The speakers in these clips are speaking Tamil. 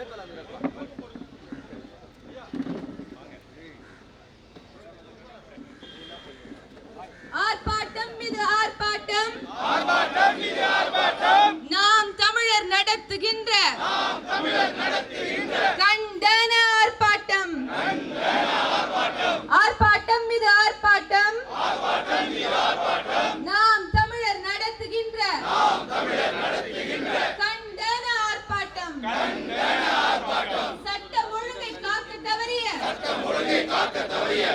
Vete a la. காக்க தவறிய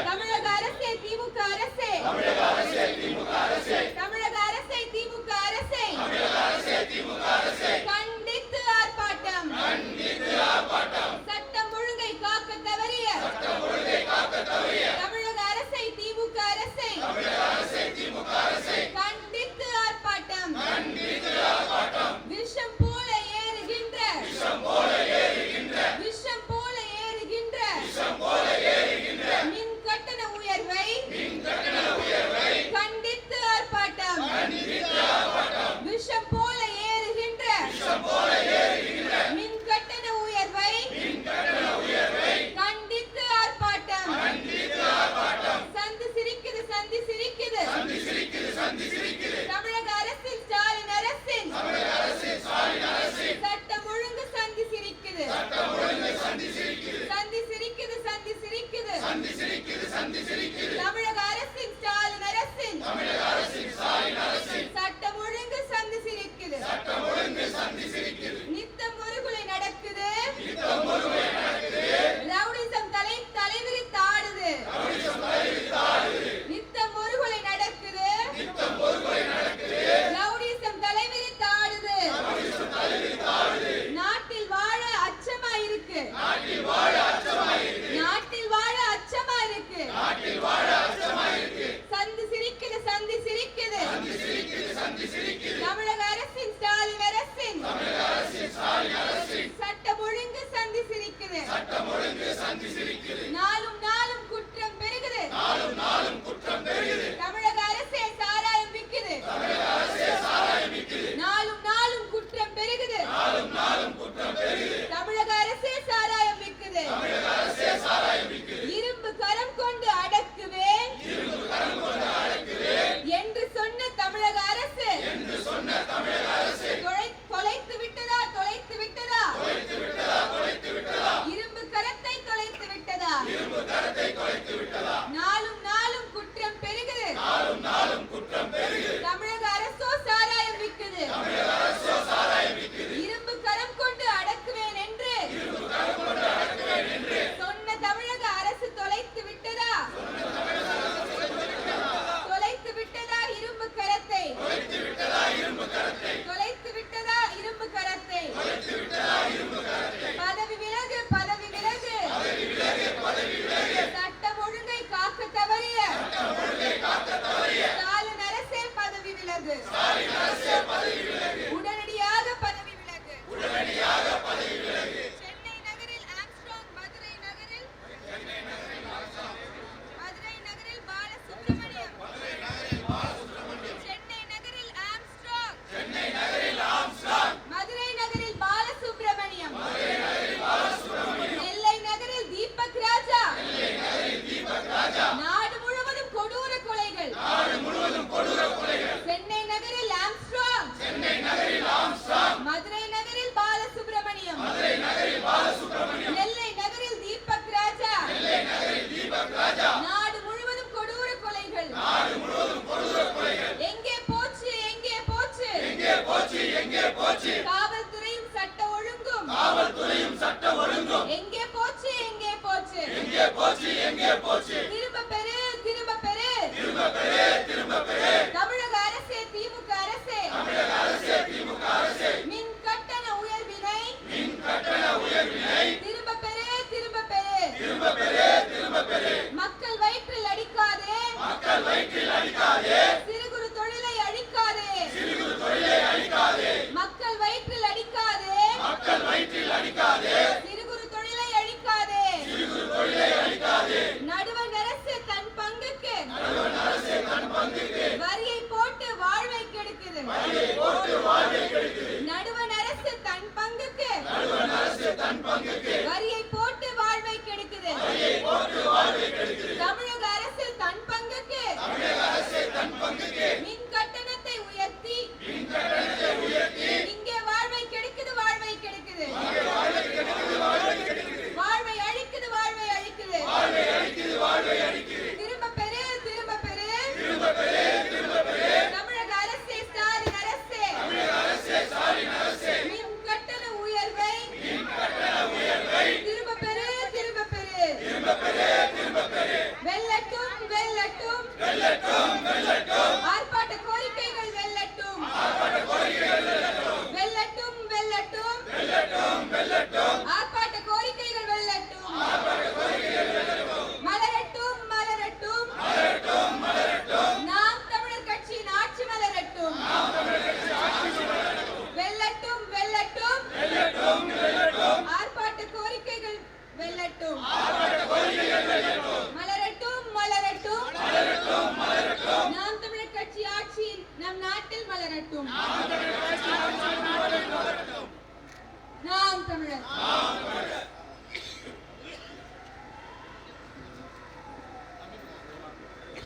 எங்கே போச்சு? காவல்துறையும் சட்ட ஒழுங்கும். காவல்துறையும் சட்ட ஒழுங்கும். எங்கே போச்சு? எங்கே போச்சு? எங்கே போச்சு? எங்கே போச்சு? திரும்ப பெரு திரும்ப பெரு திரும்ப பெரு வேண்டும்